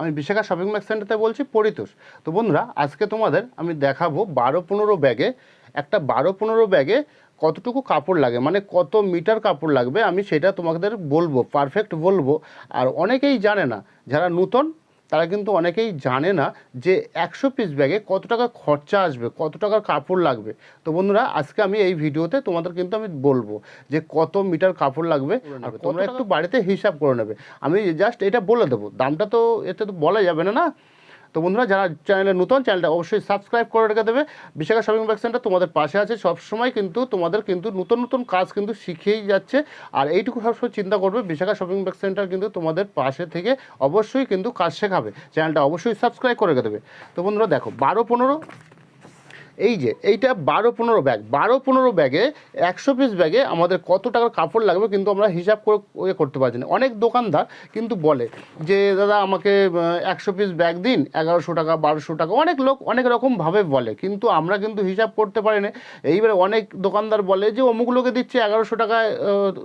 আমি Bishakha shopping max সেন্টারতে বলছি পরিতোষ। তো বন্ধুরা, আজকে তোমাদের আমি দেখাবো বারো পনেরো ব্যাগে, একটা বারো পনেরো ব্যাগে কতটুকু কাপড় লাগে মানে কত মিটার কাপড় লাগবে, আমি সেটা তোমাদের বলব পারফেক্ট বলব। আর অনেকেই জানে না, যারা নূতন তারা কিন্তু অনেকেই জানে না যে একশো পিস ব্যাগে কত টাকা খরচা আসবে কত টাকার কাপড় লাগবে। তো বন্ধুরা আজকে আমি এই ভিডিওতে তোমাদের কিন্তু আমি বলব যে কত মিটার কাপড় লাগবে আর তোমরা একটু বাড়িতে হিসাব করে নেবে। আমি জাস্ট এটা বলে দেবো। দামটা তো এতে তো বলা যাবে না না? তো বন্ধুরা, যারা চ্যানেলে নতুন চ্যানেলটা অবশ্যই সাবস্ক্রাইব করে রেখে দেবে। বিশাখা শপিং ব্যাগ সেন্টার তোমাদের পাশে আছে সবসময়, কিন্তু তোমাদের কিন্তু নতুন নতুন কাজ কিন্তু শিখেই যাচ্ছে। আর এইটুকু সবসময় চিন্তা করবে, বিশাখা শপিং ব্যাগ সেন্টার কিন্তু তোমাদের পাশে থেকে অবশ্যই কিন্তু কাজ শেখাবে। চ্যানেলটা অবশ্যই সাবস্ক্রাইব করে রেখে দেবে। তো বন্ধুরা, দেখো, বারো পনেরো এই যে, এইটা বারো পনেরো ব্যাগ। বারো পনেরো ব্যাগে, একশো পিস ব্যাগে আমাদের কত টাকার কাপড় লাগবে কিন্তু আমরা হিসাব করে ইয়ে করতে পারছি না। অনেক দোকানদার কিন্তু বলে যে, দাদা, আমাকে একশো পিস ব্যাগ দিন, এগারোশো টাকা, বারোশো টাকা। অনেক লোক অনেক রকমভাবে বলে, কিন্তু আমরা কিন্তু হিসাব করতে পারি না। এইবারে অনেক দোকানদার বলে যে, অমুক লোকে দিচ্ছে এগারোশো টাকায়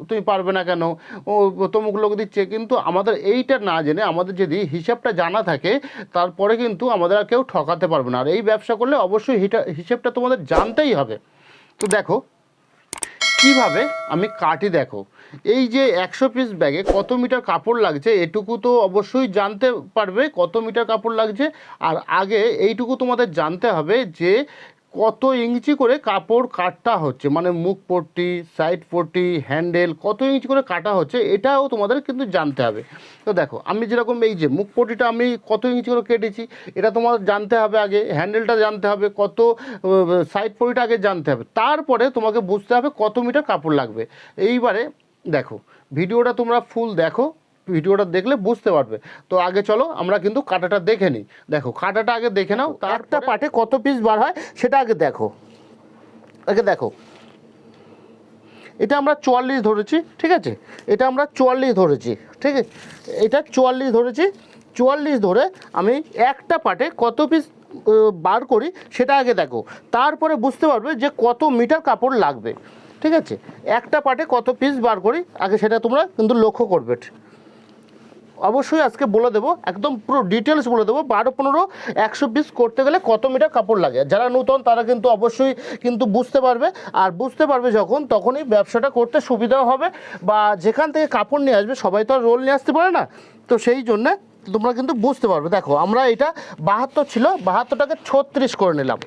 তুমি পারবে না কেন? ও, তমুক লোক দিচ্ছে। কিন্তু আমাদের এইটা না জেনে, আমাদের যদি হিসাবটা জানা থাকে, তারপরে কিন্তু আমাদের আর কেউ ঠকাতে পারবে না। আর এই ব্যবসা করলে অবশ্যই হিটা হিসেবটা তোমাদের জানতেই হবে। তো দেখো, কীভাবে আমি কাটি দেখো, এই যে একশো পিস ব্যাগে কত মিটার কাপড় লাগছে, এটুকু তো অবশ্যই জানতে পারবে কত মিটার কাপড় লাগছে, আর আগে এইটুকু তোমাদের জানতে হবে যে কত ইঞ্চি করে কাপড় কাটা হচ্ছে? মানে মুখ পট্টি সাইড পট্টি হ্যান্ডেল কত ইঞ্চি করে কাটা হচ্ছে? এটাও তোমাদের কিন্তু জানতে হবে। তো দেখো, আমি যেরকম এই যে মুখ পট্টিটা আমি কত ইঞ্চি করে কেটেছি, এটা তোমার জানতে হবে আগে হ্যান্ডেলটা জানতে হবে, কত সাইড পট্টিটা আগে জানতে হবে। তারপরে তোমাকে বুঝতে হবে কত মিটার কাপড় লাগবে। এইবারে দেখো, ভিডিওটা তোমরা ফুল দেখো। ভিডিওটা দেখলে বুঝতে পারবে। তো আগে চলো আমরা কিন্তু কাটাটা দেখে নিই। দেখো কাটাটা আগে দেখে নাও একটা পাটে কত পিস বার হয় সেটা আগে দেখো। আগে দেখো। এটা আমরা চুয়াল্লিশ ধরেছি ঠিক আছে? এটা আমরা চুয়াল্লিশ ধরেছি ঠিক আছে? এটা চুয়াল্লিশ ধরেছি চুয়াল্লিশ ধরে আমি একটা পাটে কত পিস বার করি সেটা আগে দেখো। তারপরে বুঝতে পারবে যে কত মিটার কাপড় লাগবে ঠিক আছে? একটা পাটে কত পিস বার করি আগে সেটা তোমরা কিন্তু লক্ষ্য করবে। অবশ্যই আজকে বলে দেবো, একদম পুরো ডিটেলস বলে দেবো, বারো পনেরো, একশো পিস করতে গেলে কত মিটার কাপড় লাগে। যারা নতুন, তারা কিন্তু অবশ্যই কিন্তু বুঝতে পারবে। আর বুঝতে পারবে যখন, তখনই ব্যবসাটা করতে সুবিধাও হবে বা যেখান থেকে কাপড় নিয়ে আসবে, সবাই তো আর রোল নিয়ে আসতে পারে না। তো সেই জন্যে তোমরা কিন্তু বুঝতে পারবে। দেখো, আমরা এটা বাহাত্তর ছিল, বাহাত্তরটাকে ছত্রিশ করে নিলাম।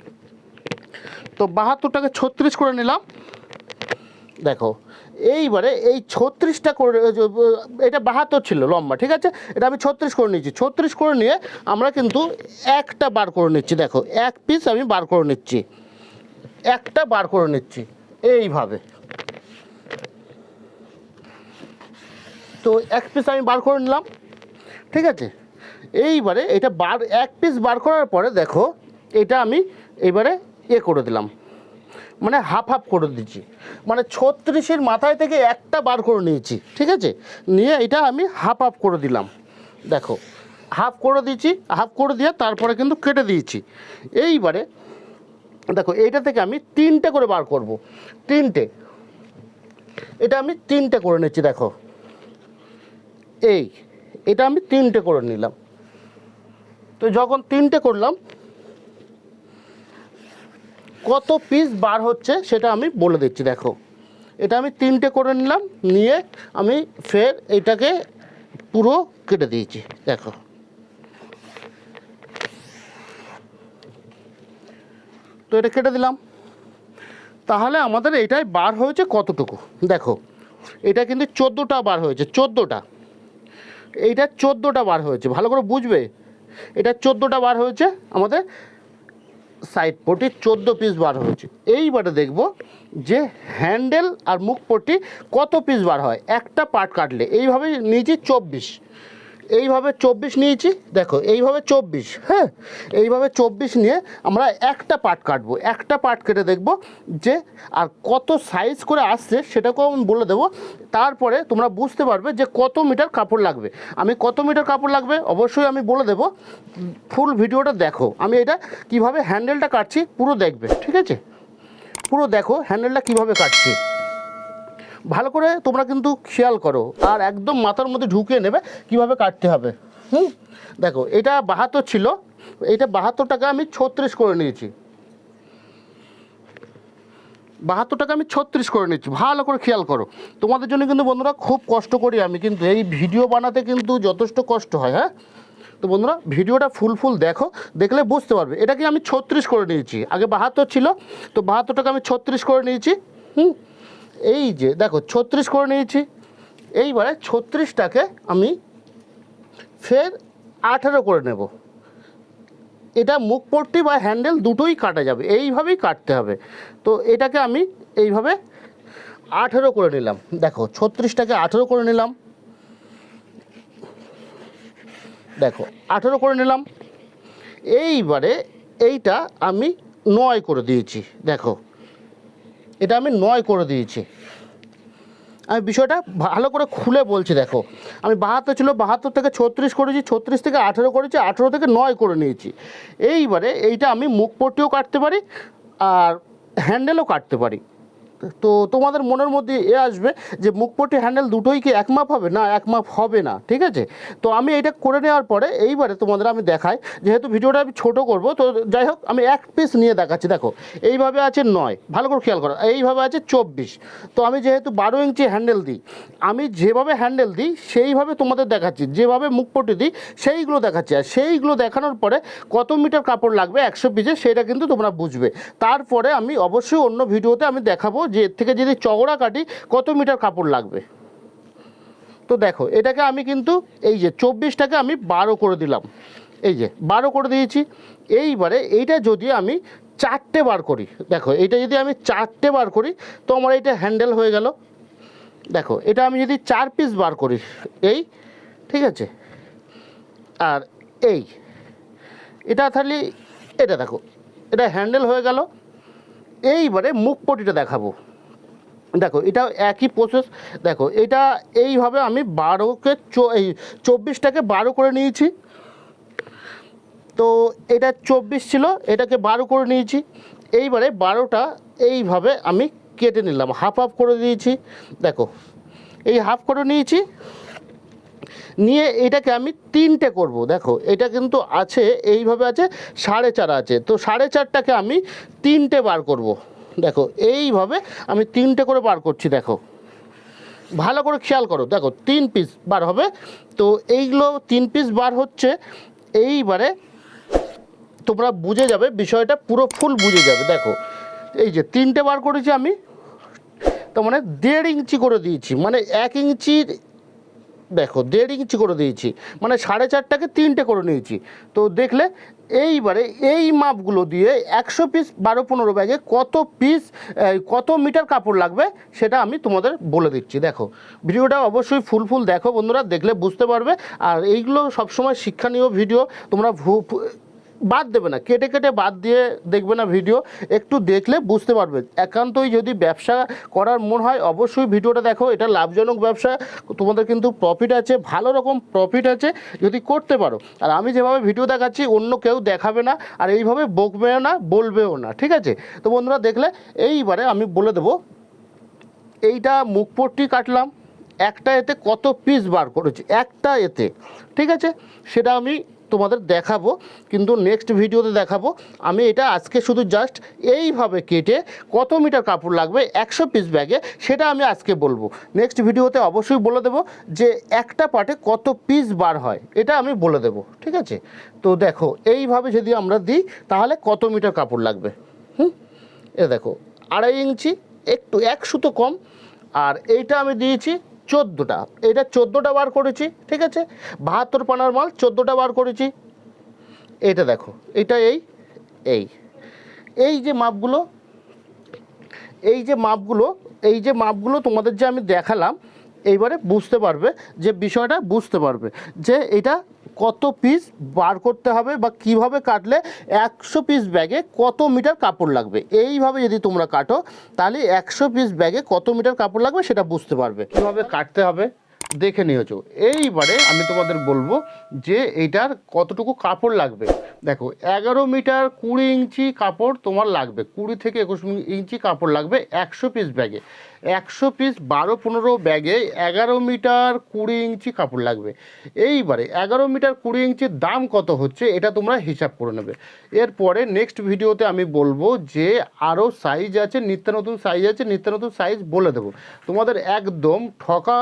তো বাহাত্তরটাকে ছত্রিশ করে নিলাম। দেখো, এইবারে এই ছত্রিশটা করে এটা বাহাত্তর ছিল লম্বা, ঠিক আছে? এটা আমি ছত্রিশ করে নিচ্ছি ছত্রিশ করে নিয়ে আমরা কিন্তু একটা বার করে নিচ্ছি, দেখো, এক পিস আমি বার করে নিচ্ছি। একটা বার করে নিচ্ছি, এইভাবে। তো এক পিস আমি বার করে নিলাম, ঠিক আছে? এইবারে এটা বার, এক পিস বার করার পরে দেখো, এটা আমি এবারে এ করে দিলাম। মানে হাফ হাফ করে দিচ্ছি। মানে ছত্রিশের মাথায় থেকে একটা বার করে নিয়েছি, ঠিক আছে? নিয়ে এটা আমি হাফ হাফ করে দিলাম। দেখো হাফ করে দিয়েছি হাফ করে দিয়ে তারপরে কিন্তু কেটে দিয়েছি। এইবারে, দেখো, এইটা থেকে আমি তিনটে করে বার করব। তিনটে। এটা আমি তিনটে করে নিচ্ছি, দেখো। এই, এটা আমি তিনটে করে নিলাম। তো যখন তিনটে করলাম কত পিস বার হচ্ছে সেটা আমি বলে দিচ্ছি, দেখো। এটা আমি তিনটে করে নিলাম, নিয়ে আমি ফের এটাকে পুরো কেটে দিয়েছি, দেখো। তো এটা কেটে দিলাম। তাহলে আমাদের এটাই বার হয়েছে কতটুকু? দেখো, এটা কিন্তু চোদ্দোটা বার হয়েছে, চোদ্দোটা। এইটা চোদ্দোটা বার হয়েছে, ভালো করে বুঝবে? এটা চোদ্দোটা বার হয়েছে আমাদের সাইড পটি চোদ্দ পিস বার হয়েছে। এইবারে দেখব যে হ্যান্ডেল আর মুখ পটি কত পিস বার হয়। একটা পার্ট কাটলে। এইভাবে নিজে চব্বিশ। এইভাবে চব্বিশ নিয়েছি, দেখো, এইভাবে চব্বিশ হ্যাঁ? এইভাবে চব্বিশ নিয়ে আমরা একটা পার্ট কাটবো, একটা পার্ট কেটে দেখব যে আর কত সাইজ করে আসছে সেটাকেও আমি বলে দেবো। তারপরে তোমরা বুঝতে পারবে যে কত মিটার কাপড় লাগবে। আমি কত মিটার কাপড় লাগবে অবশ্যই আমি বলে দেবো। ফুল ভিডিওটা দেখো, আমি এটা কীভাবে হ্যান্ডেলটা কাটছি পুরো দেখবে, ঠিক আছে? পুরো দেখো হ্যান্ডেলটা কীভাবে কাটছি। ভালো করে তোমরা কিন্তু খেয়াল করো। আর একদম মাথার মধ্যে ঢুকিয়ে নেবে কীভাবে কাটতে হবে। হুম? দেখো, এটা বাহাত্তর ছিল। এটা বাহাত্তর টাকা আমি ছত্রিশ করে নিয়েছি। বাহাত্তর টাকা আমি ছত্রিশ করে নিচ্ছি ভালো করে খেয়াল করো। তোমাদের জন্য কিন্তু বন্ধুরা খুব কষ্ট করি আমি। কিন্তু এই ভিডিও বানাতে কিন্তু যথেষ্ট কষ্ট হয় হ্যাঁ? তো বন্ধুরা, ভিডিওটা ফুল ফুল দেখো, দেখলে বুঝতে পারবে। এটাকে আমি ছত্রিশ করে নিয়েছি? আগে বাহাত্তর ছিল, তো বাহাত্তর টাকা আমি ছত্রিশ করে নিয়েছি। হুম? এই যে, দেখো, ছত্রিশ করে নিয়েছি। এইবারে ছত্রিশটাকে আমি ফের আঠেরো করে নেব। এটা মুখপট্টি বা হ্যান্ডেল দুটোই কাটা যাবে, এইভাবেই কাটতে হবে। তো এটাকে আমি এইভাবে আঠেরো করে নিলাম। দেখো, ছত্রিশটাকে আঠেরো করে নিলাম। দেখো, আঠেরো করে নিলাম। এইবারে এইটা আমি নয় করে দিয়েছি, দেখো। এটা আমি নয় করে দিয়েছি। আমি বিষয়টা ভালো করে খুলে বলছি, দেখো। আমি বাহাত্তর ছিল, বাহাত্তর থেকে ছত্রিশ করেছি, ছত্রিশ থেকে আঠেরো করেছি, আঠেরো থেকে নয় করে নিয়েছি। এইবারে এইটা আমি মুখ পট্টিও কাটতে পারি, আর হ্যান্ডেলও কাটতে পারি। তো তোমাদের মনের মধ্যে এ আসবে যে মুখপট্টি হ্যান্ডেল দুটোই কি এক মাপ হবে? না, এক মাপ হবে না, ঠিক আছে? তো আমি এটা করে নেওয়ার পরে এইবারে তোমাদের আমি দেখাই, যেহেতু ভিডিওটা আমি ছোট করব, তো যাই হোক, আমি এক পিস নিয়ে দেখাচ্ছি, দেখো। এইভাবে আছে নয়, ভালো করে খেয়াল করো, এইভাবে আছে চব্বিশ। তো আমি যেহেতু বারো ইঞ্চি হ্যান্ডেল দিই, আমি যেভাবে হ্যান্ডেল দিই, সেইভাবে তোমাদের দেখাচ্ছি, যেভাবে মুখপটি দিই, সেইগুলো দেখাচ্ছি। আর সেইগুলো দেখানোর পরে কত মিটার কাপড় লাগবে, একশো পিসে সেটা কিন্তু তোমরা বুঝবে। তারপরে আমি অবশ্যই অন্য ভিডিওতে আমি দেখাবো যে এর থেকে যদি চওড়া কাটি, কত মিটার কাপড় লাগবে? তো দেখো, এটাকে আমি কিন্তু এই যে চব্বিশটাকে আমি বারো করে দিলাম। এই যে বারো করে দিয়েছি। এইবারে এইটা যদি আমি চারটে বার করি, দেখো এটা যদি আমি চারটে বার করি, তো আমার এইটা হ্যান্ডেল হয়ে গেল। দেখো, এটা আমি যদি চার পিস বার করি, এই, ঠিক আছে? আর এই, এটা তাহলে, এটা দেখো, এটা হ্যান্ডেল হয়ে গেল। এইবারে মুখ পটিটা দেখাবো। দেখো, এটা একই প্রসেস দেখো, এটা এইভাবে আমি বারোকে এই চব্বিশটাকে বারো করে নিয়েছি। তো এটা চব্বিশ ছিল, এটাকে বারো করে নিয়েছি। এইবারে বারোটা এইভাবে আমি কেটে নিলাম হাফ হাফ করে দিয়েছি। দেখো, এই হাফ করে নিয়েছি। নিয়ে এটাকে আমি তিনটে করব। দেখো, এটা কিন্তু আছে, এইভাবে আছে, সাড়ে চার আছে। তো সাড়ে চারটাকে আমি তিনটে বার করব। দেখো, এইভাবে আমি তিনটে করে বার করছি, দেখো। ভালো করে খেয়াল করো, দেখো, তিন পিস বার হবে। তো এইগুলো তিন পিস বার হচ্ছে, এইবারে তোমরা বুঝে যাবে, বিষয়টা পুরো ফুল বুঝে যাবে। দেখো, এই যে তিনটে বার করেছি আমি তো মানে দেড় ইঞ্চি করে দিয়েছি। মানে এক ইঞ্চির দেখো, দেড় ইঞ্চি করে দিয়েছি। মানে সাড়ে চারটাকে তিনটে করে নিয়েছি। তো দেখলে, এইবারে এই মাপগুলো দিয়ে একশো পিস বারো পনেরো ব্যাগে কত পিস কত মিটার কাপড় লাগবে, সেটা আমি তোমাদের বলে দিচ্ছি। দেখো, ভিডিওটা অবশ্যই ফুল ফুল দেখো বন্ধুরা, দেখলে বুঝতে পারবে। আর এইগুলো সবসময় শিক্ষণীয় ভিডিও, তোমরা বাদ দেবে না, কেটে কেটে বাদ দিয়ে দেখবে না ভিডিও একটু দেখলে বুঝতে পারবে। একান্তই যদি ব্যবসা করার মন হয়, অবশ্যই ভিডিওটা দেখো, এটা লাভজনক ব্যবসা, তোমাদের কিন্তু প্রফিট আছে, ভালো রকম প্রফিট আছে, যদি করতে পারো। আর আমি যেভাবে ভিডিও দেখাচ্ছি, অন্য কেউ দেখাবে না, আর এইভাবে বকবেও না, বলবেও না, ঠিক আছে? তো বন্ধুরা দেখলে, এইবারে আমি বলে দেবো, এইটা মুখপট্টি কাটলাম, একটা এতে কত পিস বার করেছি, একটা এতে, ঠিক আছে? সেটা আমি তোমাদের দেখাবো, কিন্তু নেক্সট ভিডিওতে দেখাবো। আমি এটা আজকে শুধু জাস্ট এইভাবে কেটে কত মিটার কাপড় লাগবে, একশো পিস ব্যাগে, সেটা আমি আজকে বলব। নেক্সট ভিডিওতে অবশ্যই বলে দেবো যে একটা পার্টে কত পিস বার হয়, এটা আমি বলে দেবো, ঠিক আছে? তো দেখো, এইভাবে যদি আমরা দিই, তাহলে কত মিটার কাপড় লাগবে? হুম? এ দেখো, আড়াই ইঞ্চি, একটু, এক সুতো কম, আর এইটা আমি দিয়েছি চোদ্দোটা। এটা চোদ্দোটা বার করেছি, ঠিক আছে? বাহাত্তর পানার মাল চোদ্দোটা বার করেছি। এটা দেখো, এটা এই এই। এই যে মাপগুলো, এই যে মাপগুলো, এই যে মাপগুলো তোমাদের যে আমি দেখালাম, এইবারে বুঝতে পারবে যে বিষয়টা বুঝতে পারবে যে এটা কত পিস বার করতে হবে বা কীভাবে কাটলে একশো পিস ব্যাগে কত মিটার কাপড় লাগবে? এইভাবে যদি তোমরা কাটো, তাহলে একশো পিস ব্যাগে কত মিটার কাপড় লাগবে সেটা বুঝতে পারবে। কীভাবে কাটতে হবে দেখে নিয়েছো। এইবারে আমি তোমাদের বলব যে এইটার কতটুকু কাপড় লাগবে। দেখো, এগারো মিটার কুড়ি ইঞ্চি কাপড় তোমার লাগবে। কুড়ি থেকে একুশ ইঞ্চি কাপড় লাগবে একশো পিস ব্যাগে। একশো পিস বারো পনেরো ব্যাগে এগারো মিটার কুড়ি ইঞ্চি কাপড় লাগবে। এইবারে এগারো মিটার কুড়ি ইঞ্চির দাম কত হচ্ছে এটা তোমরা হিসাব করে নেবে। এরপরে নেক্সট ভিডিওতে আমি বলব যে আরও সাইজ আছে, নিত্য নতুন সাইজ আছে, নিত্য নতুন সাইজ বলে দেবো। তোমাদের একদম ঠকা,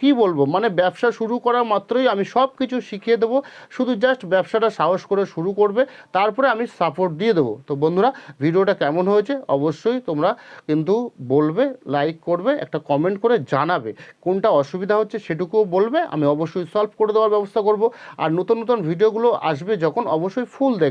কি বলব মানে ব্যবসা শুরু করা মাত্রই আমি সব কিছু শিখিয়ে দেবো। শুধু জাস্ট ব্যবসাটা সাহস করে শুরু করবে, তারপরে আমি সাপোর্ট দিয়ে দেবো। তো বন্ধুরা ভিডিওটা কেমন হয়েছে? অবশ্যই তোমরা কিন্তু বলবে লাইক করবে, একটা কমেন্ট করে জানাবে। কোনটা অসুবিধা হচ্ছে সেটুকুও বলবে, আমি অবশ্যই সলভ করে দেওয়ার ব্যবস্থা করব। আর নতুন নতুন ভিডিওগুলো আসবে যখন অবশ্যই ফুল দেখবে।